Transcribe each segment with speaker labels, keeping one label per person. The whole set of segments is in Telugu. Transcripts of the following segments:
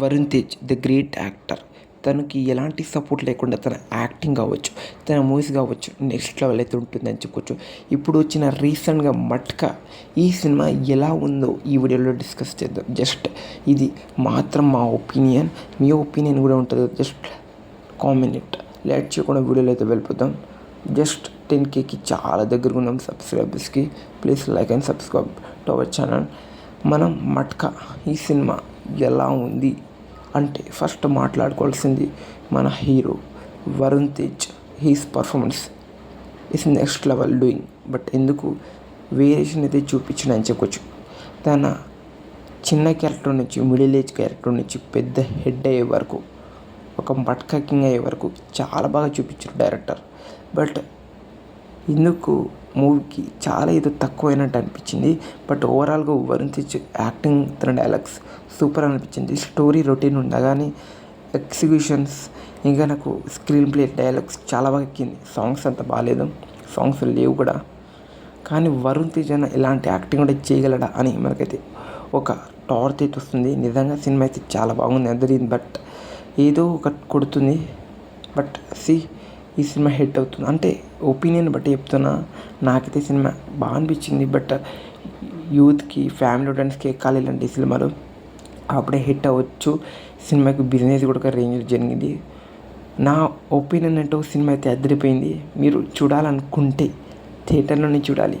Speaker 1: Varun Tej the great actor. తనకి ఎలాంటి సపోర్ట్ లేకుండా తన యాక్టింగ్ కావచ్చు తన మూవీస్ కావచ్చు నెక్స్ట్ లెవెల్ అయితే ఉంటుందని చెప్పుకోవచ్చు. ఇప్పుడు వచ్చిన రీసెంట్గా మట్కా ఈ సినిమా ఎలా ఉందో ఈ వీడియోలో డిస్కస్ చేద్దాం. జస్ట్ ఇది మాత్రం మా ఒపీనియన్. మీ ఒపీనియన్ కూడా ఉంటుంది జస్ట్ కామెంట్. లేట్ చేయకుండా వీడియోలో అయితే వెళ్ళిపోతాం జస్ట్ టెన్ కేకి చాలా దగ్గరగా ఉన్నాం సబ్స్క్రైబర్స్కి. Please like and subscribe to our channel. మనం మట్కా ఈ సినిమా ఎలా ఉంది అంటే ఫస్ట్ మాట్లాడుకోవాల్సింది మన hero Varun Tej his performance is next level doing but ఎందుకు వేరియేషన్ అయితే చూపించిన అని చెప్పొచ్చు. తన చిన్న క్యారెక్టర్ నుంచి మిడిల్ ఏజ్ క్యారెక్టర్ నుంచి పెద్ద హెడ్ అయ్యే వరకు ఒక మట్కా కింగ్ అయ్యే వరకు చాలా బాగా చూపించారు డైరెక్టర్ బట్ ఎందుకు మూవీకి చాలా ఏదో తక్కువైనట్టు అనిపించింది. బట్ ఓవరాల్గా వరుణ్ తేజ్ యాక్టింగ్ తన డైలాగ్స్ సూపర్ అనిపించింది. స్టోరీ రొటీన్ ఉండగానే ఎగ్జిక్యూషన్స్ ఇంకా నాకు స్క్రీన్ ప్లే డైలాగ్స్ చాలా బాగా ఎక్కింది. సాంగ్స్ అంత బాగాలేదు సాంగ్స్ లేవు కూడా. కానీ వరుణ్ తేజ్ అన్న ఇలాంటి యాక్టింగ్ కూడా చేయగలడా అని మనకైతే ఒక టార్చ్ అయితే వస్తుంది. నిజంగా సినిమా అయితే చాలా బాగుంది అందరిది. బట్ ఏదో ఒక కొడుతుంది. బట్ సి ఈ సినిమా హిట్ అవుతుంది. అంటే ఒపీనియన్ బట్టి చెప్తున్నా నాకైతే సినిమా బాగా అనిపించింది. బట్ యూత్కి ఫ్యామిలీ ఆడియన్స్కి ఎక్కాలి ఇలాంటి సినిమాలు అప్పుడే హిట్ అవ్వచ్చు. సినిమాకి బిజినెస్ కూడా రేంజ్ జరిగింది. నా ఒపీనియన్ అంటే సినిమా అయితే అదిరిపోయింది. మీరు చూడాలనుకుంటే థియేటర్లోనే చూడాలి.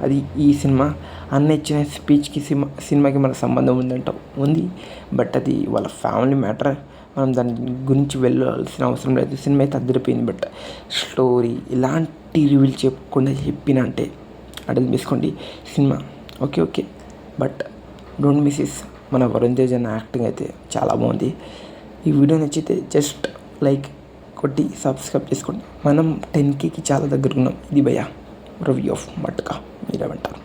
Speaker 1: అది ఈ సినిమా. అన్న ఇచ్చిన స్పీచ్కి సినిమా సినిమాకి మన సంబంధం ఉందంట ఉంది. బట్ అది వాళ్ళ ఫ్యామిలీ మ్యాటర్. మనం దాని గురించి వెళ్ళాల్సిన అవసరం లేదు. సినిమా అయితే అద్దరిపోయింది. బట్ స్టోరీ ఇలాంటి రివ్యూలు చెప్పకుండా చెప్పిన అంటే అడిగి తీసుకోండి cinema okay okay. But don't miss is మన వరుణ్ తేజ్ అన్న యాక్టింగ్ అయితే చాలా బాగుంది. ఈ వీడియో నచ్చితే జస్ట్ లైక్ కొట్టి సబ్స్క్రైబ్ చేసుకోండి. మనం టెన్ కేకి చాలా దగ్గర ఉన్నాం. ఇది భయ రివ్యూ ఆఫ్ మట్కా. మీరేమంటారు